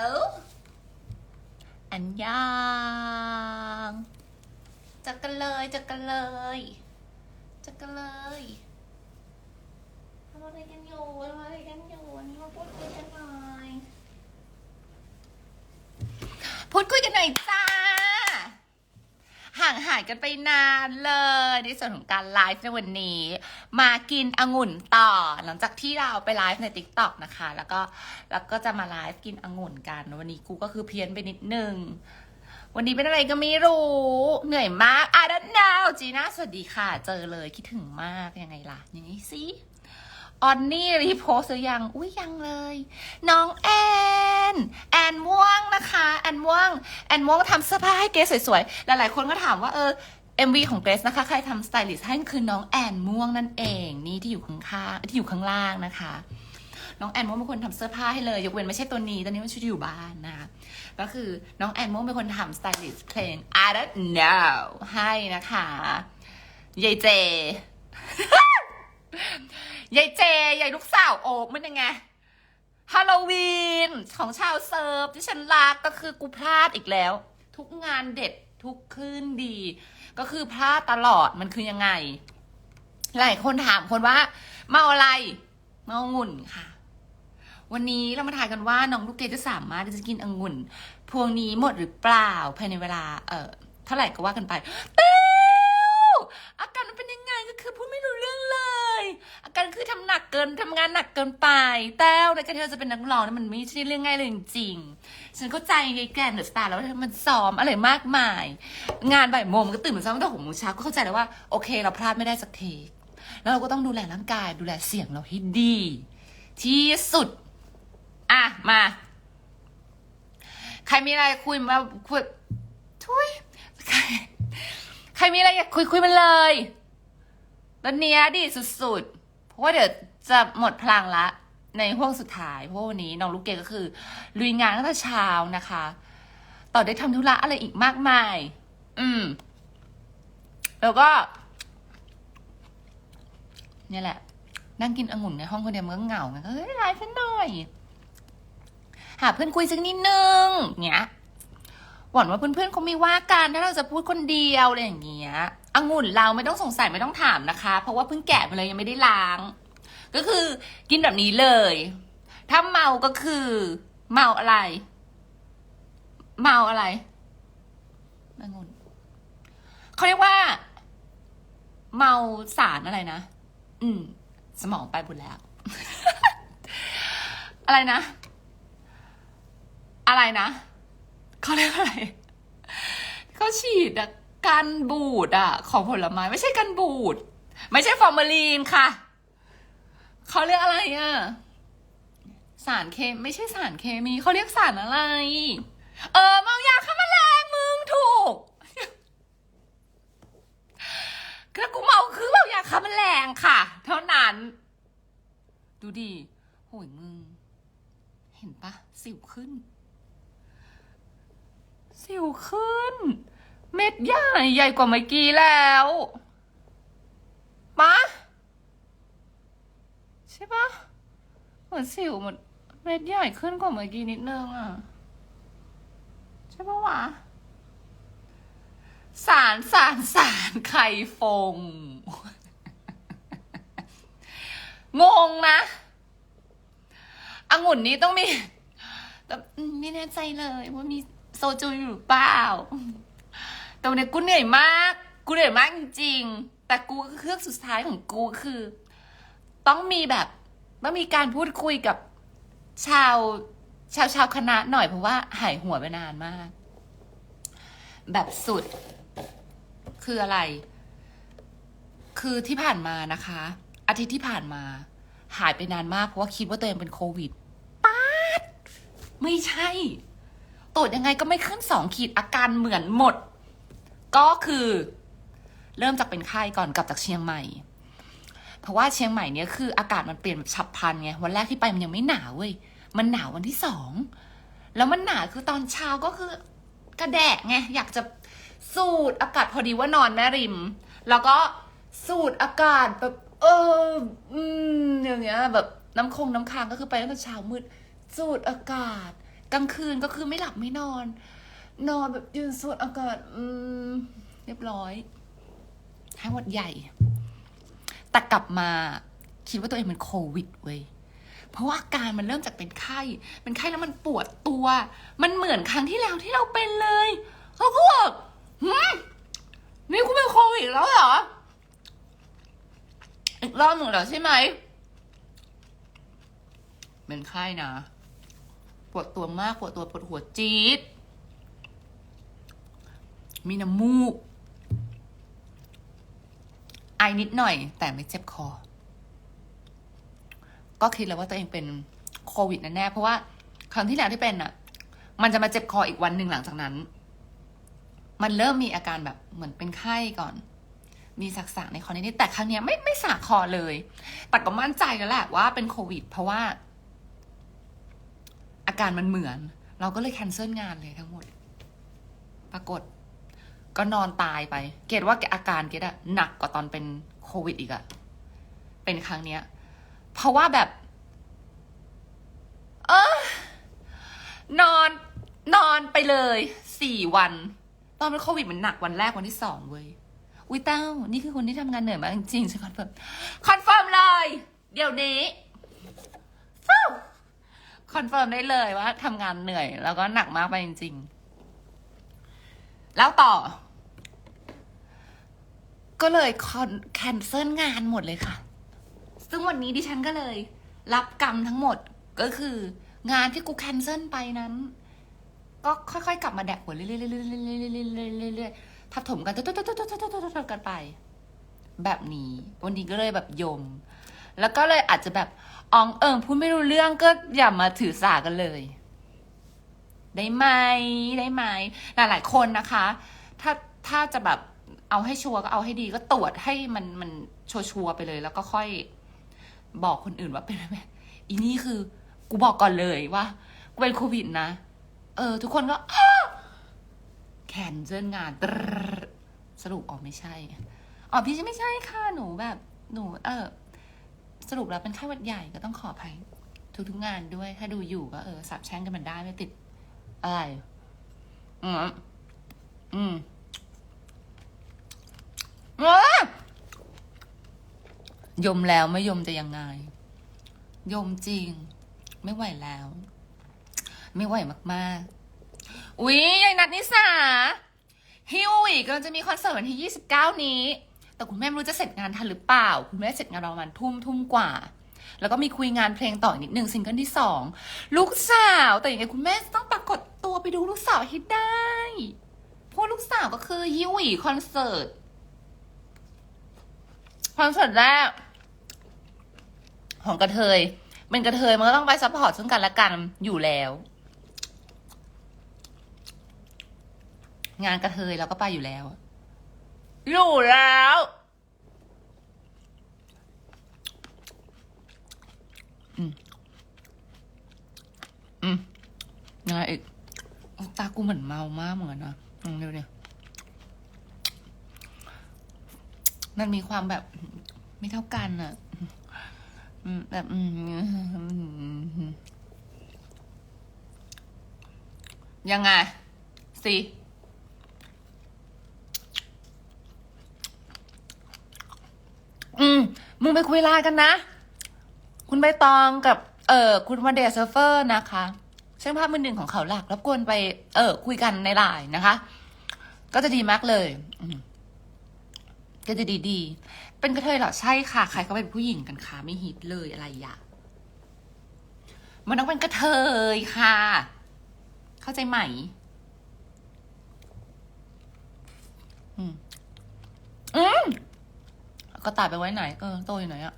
เอ้าอันยางจักกันเลยจักกันเลยจักกันเลยทำอะไรกันอ ห่างหายกันไปนานเลย ในส่วนของการไลฟ์ในวันนี้ มากินองุ่นต่อ หลังจากที่เราไปไลฟ์ใน t ิ k t o k นะคะ แล้วก็แล้วก็จะมาไลฟ์กินองุ่นกัน วันนี้กูก็คือเพี้ยนไปนิดนึง วันนี้เป็นอะไรก็ไม่รู้ เหนื่อยมากอะดันดาวจีน่าสวัสดีค่ะ เจอเลยคิดถึงมากยังไงล่ะยังไงสิออนนี่รีโพสหรือยัง อุ้ยยังเลย น้องแอน อนม่วงนะคะแอนม่วงแอนม่วงทำเสื้อผ้าให้เกรซสวยๆ หลายๆคนก็ถามว่าเออ MV ของเกรซนะคะ ใครทำสไตลิสต์ให้คือน้องแอนม่วงนั่นเองนี่ที่อยู่ข้างๆที่อยู่ข้างล่างนะคะ น้องแอนม่วงเป็นคนทำเสื้อผ้าให้เลย ยกเว้นไม่ใช่ตัวนี้ตอนนี้มันชุดอยู่บ้านนะคะก็คือน้องแอนม่วงเป็นคนทำสไตลิสต์เพลง I don't know ให้นะคะยายเจยายเจยายลูกสาวโอบมันยังไง ฮาโลวีนของชาวเซิร์ฟที่ฉันรักก็คือกูพลาดอีกแล้ว ทุกงานเด็ดทุกคืนดี ก็คือพลาดตลอดมันคือยังไง หลายคนถามคนว่า เมาอะไร เมางุ่นค่ะ วันนี้เรามาทายกันว่าน้องลูกเกดจะสามารถจะกินองุ่น พวงนี้หมดหรือเปล่าภายในเวลา เอ่อเท่าไหร่ก็ว่ากันไปเต้ อาการมันเป็นยังไงก็คือพูดไม่รู้เรื่องเลย อาการคือทำหนักเกินทำงานหนักเกินไป แต้วในการที่เราจะเป็นนักร้องเนี่ยมันไม่ใช่เรื่องง่ายเลยจริงๆฉันเข้าใจยายแกรนเดอะสตาร์แล้วว่ามันซ้อมอะไรมากมาย งานบ่ายโมงก็ตื่นมาซ้อมตั้งแต่หกโมงเช้าก็เข้าใจแล้วว่าโอเค เราพลาดไม่ได้สักเทคแล้วเราก็ต้องดูแลร่างกายดูแลเสียงเราให้ดี ที่สุด อะ มา ใครมีอะไรคุยมาคุยทุยใคร ครมีอะไรอยากคุยคุยมันเลยตอนเนี้ยดีสุดๆ เพราะว่าเดี๋ยวจะหมดพลังละ ในห่วงสุดท้าย เพราะวันนี้น้องลูกเกดก็คือ ลุยงานตั้งแต่เช้านะคะ ต่อได้ทำธุระอะไรอีกมากมาย อืม แล้วก็ เนี่ยแหละ นั่งกินองุ่นในห้องคนเดียวมันก็เหงาไงก็เฮ้ยไลฟ์สักหน่อย หาเพื่อนคุยสักนิดนึงเนี้ย หวังว่าเพื่อนๆคงไม่ว่ากันถ้าเราจะพูดคนเดียวอะไรอย่างเงี้ยองุ่นเราไม่ต้องสงสัยไม่ต้องถามนะคะ เพราะว่าเพิ่งแกะมาเลยยังไม่ได้ล้าง ก็คือกินแบบนี้เลย ถ้าเมาก็คือ เมาอะไร เมาอะไรองุ่นเขาเรียกว่า เมาสารอะไรนะอืม สมองไปหมดแล้ว อะไรนะ อะไรนะ เขาเรียกอะไรเขาฉีดอะกันบูดอะของผลไม้ไม่ใช่กันบูด ไม่ใช่ฟอร์มาลีนค่ะเขาเรียกอะไรอะสารเคมไม่ใช่สารเคมีเขาเรียกสารอะไร เออเมายาฆ่าแมลงมึงถูกคือกูเมาคือเมายาฆ่าแมลงค่ะ เท่านั้น ดูดิโหยมึง เห็นปะสิวขึ้น สิวขึ้น เม็ดใหญ่ใหญ่กว่าเมื่อกี้แล้วปะใช่ปะเหมือนสิวเหมือนเม็ดใหญ่ขึ้นกว่าเมื่อกี้นิดนึงอะ ใช่ปะวะ สารสารสารไข่ฟง งงนะองุ่นนี้ต้องมีแต่ไม่แน่ใจเลยว่ามี โซจูอยู่หรือเปล่าแต่วันนี้กูเหนื่อยมาก กูเหนื่อยมากจริงๆแต่กูเครื่องสุดท้ายของกูคือ ต้องมีแบบต้องมีการพูดคุยกับชาวชาวชาวคณะหน่อยเพราะว่าหายหัวไปนานมาก แบบสุด คืออะไร คือที่ผ่านมานะคะ อาทิตย์ที่ผ่านมา หายไปนานมากเพราะว่าคิดว่าตัวเองเป็นโควิดไม่ใช่ ตรวจยังไงก็ไม่ขึ้นสองขีดอาการเหมือนหมด ก็คือ เริ่มจากเป็นไข้ก่อนกลับจากเชียงใหม่ เพราะว่าเชียงใหม่เนี่ยคืออากาศมันเปลี่ยนแบบฉับพลันไงวันแรกที่ไปมันยังไม่หนาวเว้ยมันหนาววันที่สองแล้วมันหนาวคือตอนเช้าก็คือกระแดะไงอยากจะสูดอากาศพอดีว่านอนแม่ริม แล้วก็สูดอากาศแบบ เอออืมอย่างเงี้ยแบบน้ำคงน้ำค้างก็คือไปตั้งแต่เช้ามืดสูดอากาศ กลางคืนก็คือไม่หลับไม่นอน นอนแบบยืนสูดอากาศอืมเรียบร้อยให้หวัดใหญ่ แต่กลับมาคิดว่าตัวเองเป็นโควิดเว้ยเพราะว่าอาการมันเริ่มจากเป็นไข้ เป็นไข้แล้วมันปวดตัว มันเหมือนครั้งที่แล้วที่เราเป็นเลยเราก็แบบหืมนี่คุณเป็นโควิดแล้วเหรอ อีกรอบหนึ่งเหรอใช่ไหม เป็นไข้นะ ปวดตัวมากปวดตัวปวดหัวจี๊ดมีน้ำมูก ไอนิดหน่อย แต่ไม่เจ็บคอ ก็คิดแล้วว่าตัวเองเป็นโควิดแน่ๆเพราะว่าครั้งที่แล้วที่เป็นอะ มันจะมาเจ็บคออีกวันหนึ่งหลังจากนั้น มันเริ่มมีอาการแบบเหมือนเป็นไข้ก่อน มีสักๆในคอนิดแต่ครั้งเนี้ยไม่ไม่สากคอเลย แต่ก็มั่นใจแล้วแหละว่าเป็นโควิด เพราะว่า การมันเหมือน เราก็เลยแคนเซิลงานเลยทั้งหมด ปรากฏ ก็นอนตายไป เกดว่าอาการเกดอะหนักกว่าตอนเป็นโควิดอีกอะเป็นครั้งเนี้ย เพราะว่าแบบ เออนอน นอนไปเลยสี่วัน ตอนเป็นโควิดมันหนักวันแรกวันที่สองเว้ยอุ้ยเต้า นี่คือคนที่ทำงานเหนื่อยมากจริงๆฉันคอนเฟิร์มคอนเฟิร์มเลย เดี๋ยวนี้ฟู้ คอนเฟิร์มได้เลยว่าทำงานเหนื่อย แล้วก็หนักมากไปจริง ๆ แล้วต่อ ก็เลยคอนแคนเซิลงานหมดเลยค่ะ ซึ่งวันนี้ดิฉันก็เลย รับกรรมทั้งหมดก็คืองานที่กูแคนเซิลไปนั้น ก็ค่อยๆ กลับมาแดกหัวเรื่อยๆเรื่อยๆๆๆทับถมกันตุ๊ดๆๆๆๆๆกันไป แบบนี้ วันนี้ก็เลยแบบยม แล้วก็เลยอาจจะแบบอองเอิงพูดไม่รู้เรื่องก็อย่ามาถือสากันเลย ได้ไหมได้ไหมหลายๆคนนะคะ ถ้าถ้าจะแบบเอาให้ชัวร์ก็เอาให้ดีก็ตรวจให้มันมันชัวร์ๆไปเลย แล้วก็ค่อยบอกคนอื่นว่าเป็นไหมอีนี่คือ กูบอกก่อนเลยว่ากูเป็นโควิดนะ เออ ทุกคนก็แคนเซิลงานรสรุปออกไม่ใช่อ๋อพี่ไม่ใช่ค่ะหนูแบบ หนู เออ สรุปแล้วเป็นไข้หวัดใหญ่ก็ต้องขออภัยทุกทุกๆงานด้วย ถ้าดูอยู่ก็เออสับแช่งกันมันได้ไม่ติดอะไรอืมอืมเอ้ยยมแล้วไม่ยมจะยังไง ยมจริง ไม่ไหวแล้ว ไม่ไหวมากๆ อุ๊ยยายนัดนิสาฮิวอีกก็จะมีคอนเสิร์ตวันที่ 29 นี้ แต่คุณแม่ไม่รู้จะเสร็จงานทันหรือเปล่า คุณแม่เสร็จงานประมาณทุ่มทุ่มกว่า แล้วก็มีคุยงานเพลงต่ออีกนิดนึงซิงเกิลที่สองลูกสาว แต่ยังไงคุณแม่ต้องปรากฏตัวไปดูลูกสาวให้ได้เพราะลูกสาวก็คือฮิวีคอนเสิร์ตคอนเสิร์ตแรกของกระเทยเป็นกระเทยมันก็ต้องไปซัพพอร์ตซึ่งกันและกันอยู่แล้ว งานกระเทยเราก็ไปอยู่แล้ว อยู่แล้ว อืม อืมยังไงอีกตากูเหมือนเมามากเหมือนกันนะลองเร็วเนี่ยมันมีความแบบไม่เท่ากันอะแบบยังไงสิ อืม มึ งไปคุยไลน์กันนะ คุณใบตองกับ เออคุณวันเดย์เซิร์ฟเฟอร์นะคะช่างภาพมือหนึ่งของเขาหลักรบกวนไป เออ คุยกันในไลน์นะคะ ก็จะดีมากเลยก็จะดีดีๆเป็นกระเทยเหรอใช่ค่ะ ใครก็เป็นผู้หญิงกันค่ะไม่ฮิตเลยอะไรอย่ามันต้องเป็นกระเทยค่ะ เข้าใจไหมอืมอืม ก็ตายไปไว้ไหน เออโตอยู่ไหนอะ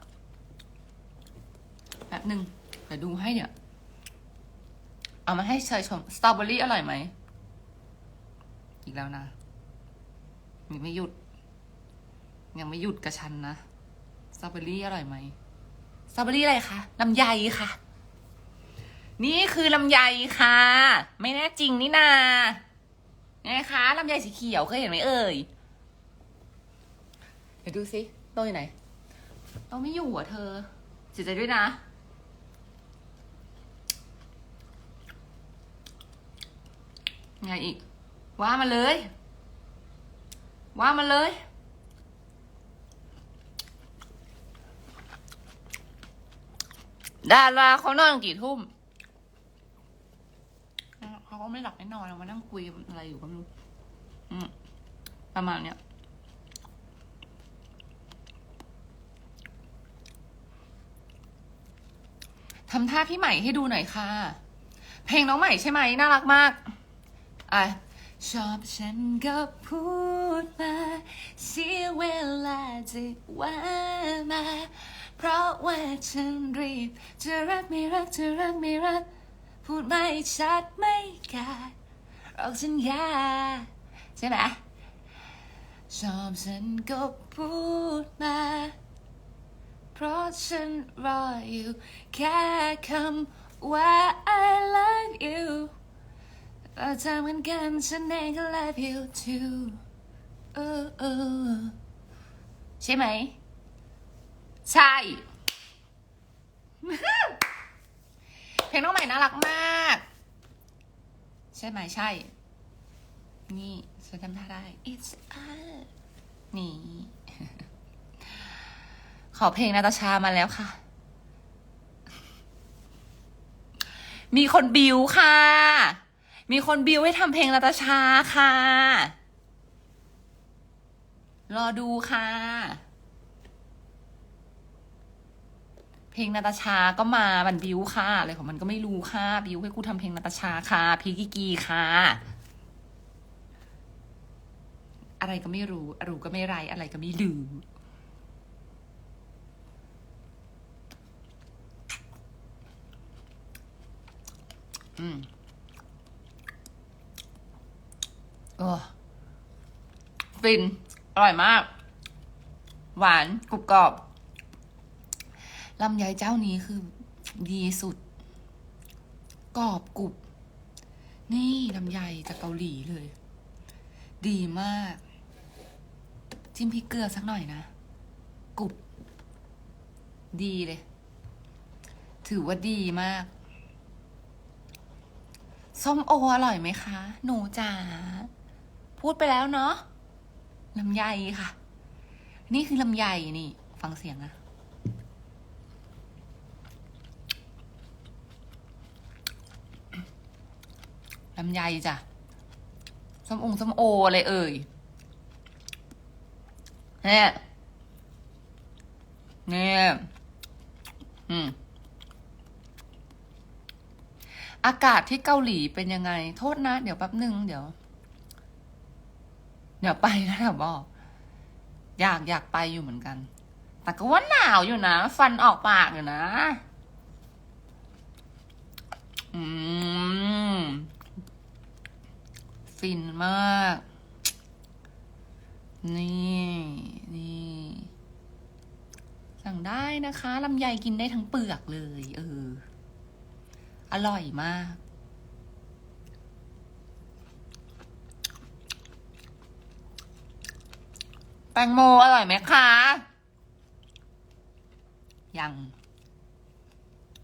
แป๊บหนึ่งเดี๋ยวดูให้เนี่ย เอามาให้เชยชมสตรอเบอรี่อร่อยไหม อีกแล้วนะยังไม่หยุด ยังไม่หยุดกระชันนะสตรอเบอรี่อร่อยไหมสตรอเบอรี่อะไรคะลำไยค่ะ นี่คือลำไยค่ะ ไม่แน่จริงนี่นาไงคะลำไยสีเขียวเคยเห็นไหมเอ่ยเดี๋ยวดูสิ โตอยู่ไหนโตไม่อยู่อะเธอเสียใจด้วยนะไงอีก ว่ามาเลย ว่ามาเลย ดาราเขานอนกี่ทุ่มเขาก็ไม่หลับไม่นอนมานั่งคุยอะไรอยู่ก็ไม่รู้อืมประมาณเนี้ย ทำท่าพี่ใหม่ให้ดูหน่อยค่ะ เพลงน้องใหม่ใช่ไหมน่ารักมากอะชอบฉันก็พูดมาเสียเวลาจะว่ามา เพราะว่าฉันรีบ จะรักไม่รักจะรักไม่รัก พูดไม่ชัดไม่กาดหรอกฉันยากใช่ไหมชอบฉันก็พูดมา ราะฉันรออยู่ แค่คำว่า I love you เราทำเหมือนกันฉันเองก็ love you too ใช่ไหม ใช่ เพลงน้องใหม่น่ารักมาก ใช่ไหมใช่ นี่ฉันจำท่าได้ it's us นี่ อเพลงนาตาชามาแล้วค่ะ มีคนบิวค่ะ มีคนบิวให้ทำเพลงนาตาชาค่ะ รอดูค่ะ เพลงนาตาชาก็มามันบิวค่ะอะไรของมันก็ไม่รู้ค่ะ บิวให้กูทำเพลงนาตาชาค่ะพีกิกีค่ะอะไรก็ไม่รู้ รู้ก็ไม่ไร อะไรก็ไม่รู้ อืมโอ้ฟิน อร่อยมาก หวานกรุบกรอบลำไยเจ้านี้คือดีสุด กรอบกรุบ นี่ลำไยจากเกาหลีเลย ดีมาก จิ้มพริกเกลือสักหน่อยนะกรุบ ดีเลย ถือว่าดีมาก ส้มโออร่อยไหมคะ หนูจ๋าพูดไปแล้วเนาะลำไยค่ะ นี่คือลำไยนี่ ฟังเสียงนะลำไยจ้ะส้มองส้มโออะไรเอ่ยเนี่ยเนี่ยอืม อากาศที่เกาหลีเป็นยังไง โทษนะ เดี๋ยวแป๊บหนึ่งเดี๋ยว เดี๋ยวไปนะเดี๋ยวบอก อยากอยากไปอยู่เหมือนกัน แต่ก็ว่าหนาวอยู่นะ ฟันออกปากอยู่นะ อืม ฟินมาก นี่นี่สั่งได้นะคะลำไยกินได้ทั้งเปลือกเลย เออ อร่อยมาก แตงโมอร่อยไหมคะ ยัง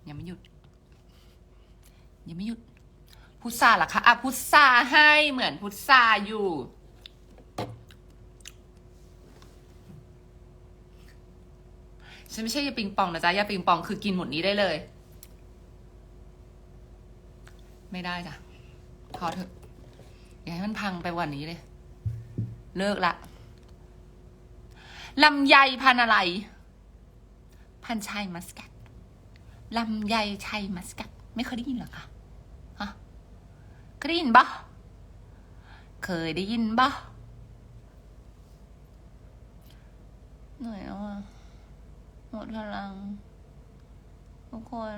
ยังไม่หยุด ยังไม่หยุด พุทราล่ะคะอะพุทราให้เหมือนพุทราอยู่ฉันไม่ใช่ยาปิงปองนะจ๊ะยาปิงปองคือกินหมดนี้ได้เลย ไม่ได้จ้ะพอเถอะอย่าให้มันพังไปวันนี้เลย เลิกละลำไยพันอะไร พันชัยมัสกัดลำไยชัยมัสกัดไม่เคยได้ยินหรอคะฮะเคยได้ยินปะเคยได้ยินปะเหนื่อยแล้วอะหมดพลังทุกคน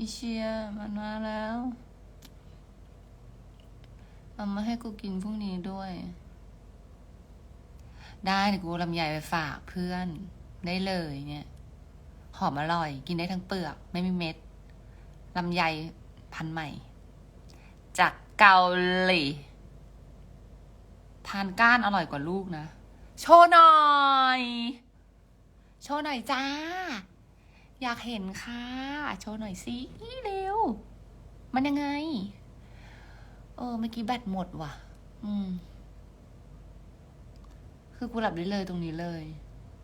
อีเชียมันมาแล้วเอามาให้กูกินพรุ่งนี้ด้วย ได้เดี๋ยวกูเอาลำไยไปฝากเพื่อนได้เลยเนี่ย หอมอร่อย กินได้ทั้งเปลือก ไม่มีเม็ดลำไยพันใหม่ จากเกาหลีทานก้านอร่อยกว่าลูกนะ โชว์หน่อย โชว์หน่อยจ้า อยากเห็นค่ะ โชว์หน่อยสิเร็ว มันยังไง เออเมื่อกี้แบตหมดว่ะ อืม คือกูหลับได้เลยตรงนี้เลย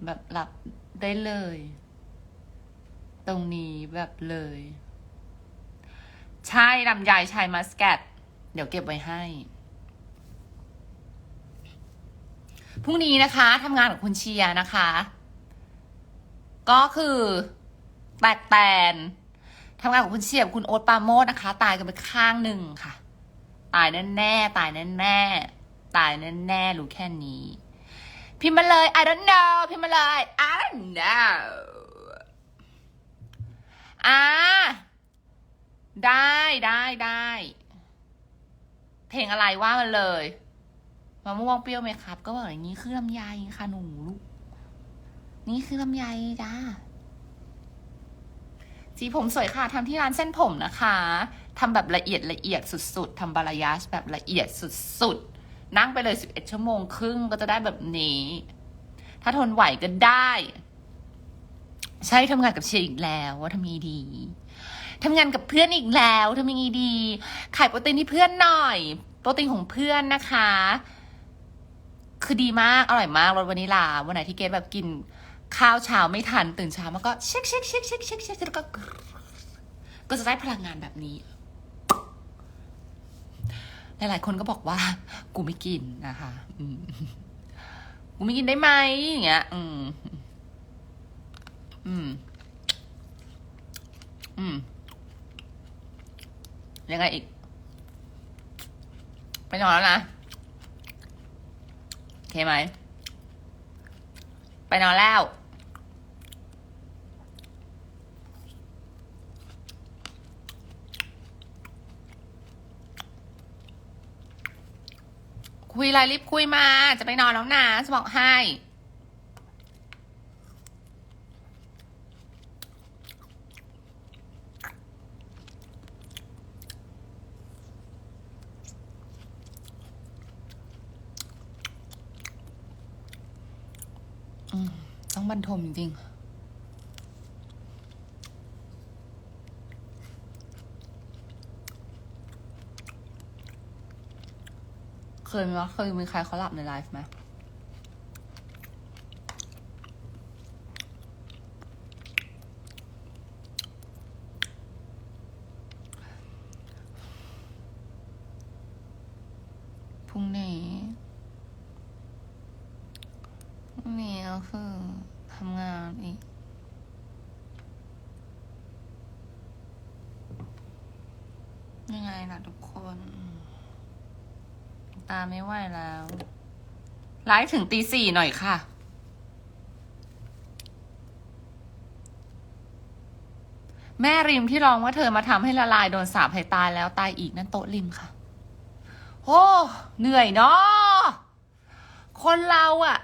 แบบหลับได้เลย ตรงนี้แบบเลย ใช่ลำไยชายมัสแกตเดี๋ยวเก็บไว้ให้พรุ่งนี้นะคะทำงานกับคุณเชียร์นะคะ ก็คือ แตกแตนทำงานกับคุณเชียร์กับคุณโอ๊ตปาโมดนะคะ ตายกันไปข้างหนึ่งค่ะ ตายแน่แน่ตายแน่แน่ตายแน่แน่รู้แค่นี้ พิมพ์มาเลย I don't know พิมพ์มาเลย I don't know อ่าได้ได้ได้ เพลงอะไรว่ามันเลยมะม่วงเปรี้ยวไหมครับ ก็บอกอย่างนี้คือลำไยค่ะหนูลูก นี่คือลำไยจ้า สีผมสวยค่ะทำที่ร้านเส้นผมนะคะทำแบบละเอียดละเอียดสุด ๆทำบาลายาชแบบละเอียดสุดๆ นั่งไปเลย 11 ชั่วโมงครึ่งก็จะได้แบบนี้ ถ้าทนไหวก็ได้ ใช่ทำงานกับเชียร์อีกแล้วว่าทำยังไงดีทำงานกับเพื่อนอีกแล้วทำยังไงดี ขายโปรตีนที่เพื่อนหน่อย โปรตีนของเพื่อนนะคะ คือดีมาก อร่อยมากรสวานิลา วันไหนที่เกดแบบกิน ข้าวเช้าไม่ทันตื่นเช้ามาก็เช็คเช็คเช็คเช็คเช็คเช็คแล้วก็ ก็จะได้พลังงานแบบนี้ หลายๆคนก็บอกว่า กูไม่กินนะคะกูไม่กินได้ไหมอย่างเงี้ย อืม อืม อืมยังไงอีก ไปนอนแล้วนะ โอเคไหม ไปนอนแล้ว คุยอะไรรีบคุยมา จะไปนอนแล้วนะจะบอกให้ อืมต้องบรร ทมจริงเคยไหมวะเคยมีใครเขาหลับในไลฟ์ไหมพรุ่งนี้พรุ่งนี้ก็คือานอีกยังไงนะทุกคน ตาไม่ไหวแล้วไลฟ์ถึงตีสี่หน่อยค่ะ แม่ริมที่ร้องว่าเธอมาทำให้ละลายโดนสาปให้ตายแล้วตายอีกนั่นโต๊ะริมค่ะ โอ้ เหนื่อยเนาะคนเราอะ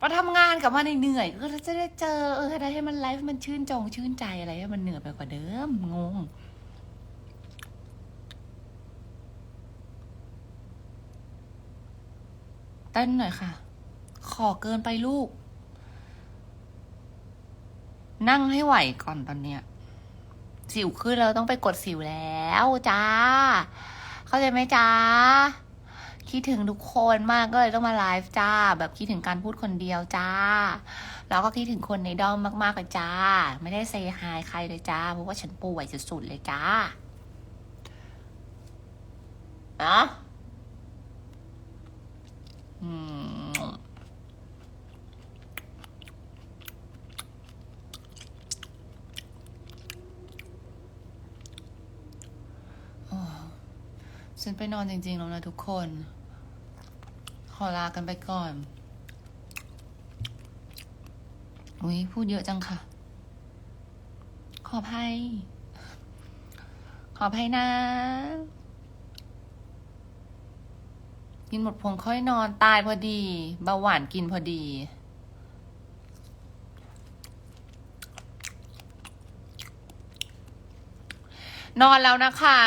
มาทำงานกับมันเหนื่อยก็จะได้เจอเอออะไรให้มันไลฟ์มันชื่นจงชื่นใจอะไรให้มันเหนื่อยไปกว่าเดิมงงเต้นหน่อยค่ะ ขอเกินไปลูก นั่งให้ไหวก่อนตอนเนี้ย สิวขึ้นแล้วต้องไปกดสิวแล้วจ้า เข้าใจไหมจ้า คิดถึงทุกคนมากก็เลยต้องมาไลฟ์จ้า แบบคิดถึงการพูดคนเดียวจ้า แล้วก็คิดถึงคนในด้อมมากๆเลยจ้า ไม่ได้เซฮายใครเลยจ้า เพราะว่าฉันป่วยสุดๆเลยจ้าอะอืมโอ้ฉันไปนอนจริงๆแล้วนะทุกคน ขอลากันไปก่อน อุ้ยพูดเยอะจังค่ะ ขออภัย ขออภัยนะ กินหมดพวงค่อยนอนตายพอดีเบาหวานกินพอดีนอนแล้วนะคะ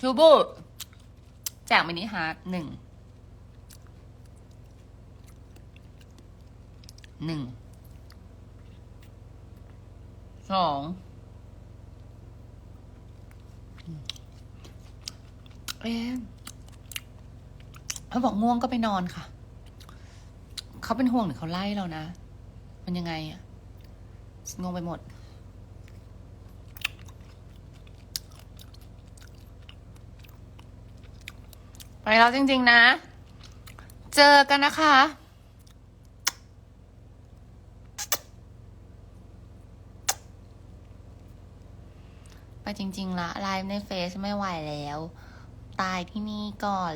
ชูบู แจกมินิฮาร์ดหนึ่งหนึ่งสองเอ๊เขาบอกง่วงก็ไปนอนค่ะ เขาเป็นห่วงหรือเขาไล่เรานะ มันยังไงอะงงไปหมด ไปแล้วจริง ๆ นะ เจอกันนะคะ ไปจริง ๆ ละไลฟ์ในเฟซไม่ไหวแล้ว ตายที่นี่ก่อน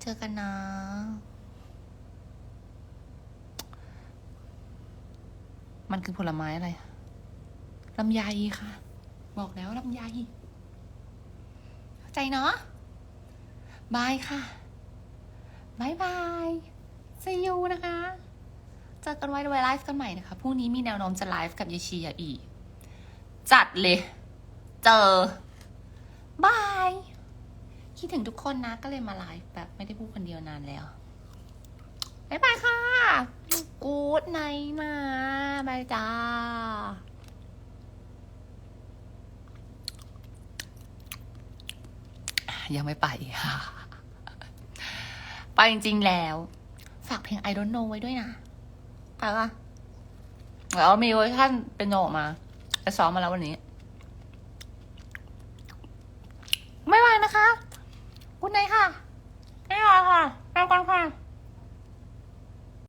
เจอกันนะมันคือผลไม้อะไรลำไยค่ะ บอกแล้วลำไยเข้าใจเนาะ บายค่ะบายบาย see you นะคะ เจอกันไว้ไว้ไลฟ์กันใหม่นะคะ พรุ่งนี้มีแนวโน้มจะไลฟ์กับยาชียาอี จัดเลย เจอบาย คิดถึงทุกคนนะก็เลยมาไลฟ์แบบไม่ได้พูดคนเดียวนานแล้วบายบายค่ะ กูดไนมาบายจ้า ยังไม่ไปไปจริงๆแล้ว ฝากเพลง I don't know ไว้ด้วยนะไปปะแล้วมีเวอร์ชันเป็นโนมาไปซ้อมมาแล้ววันนี้ ไม่ไหวนะคะคุณนายค่ะไม่ไหวค่ะไปก่อนค่ะ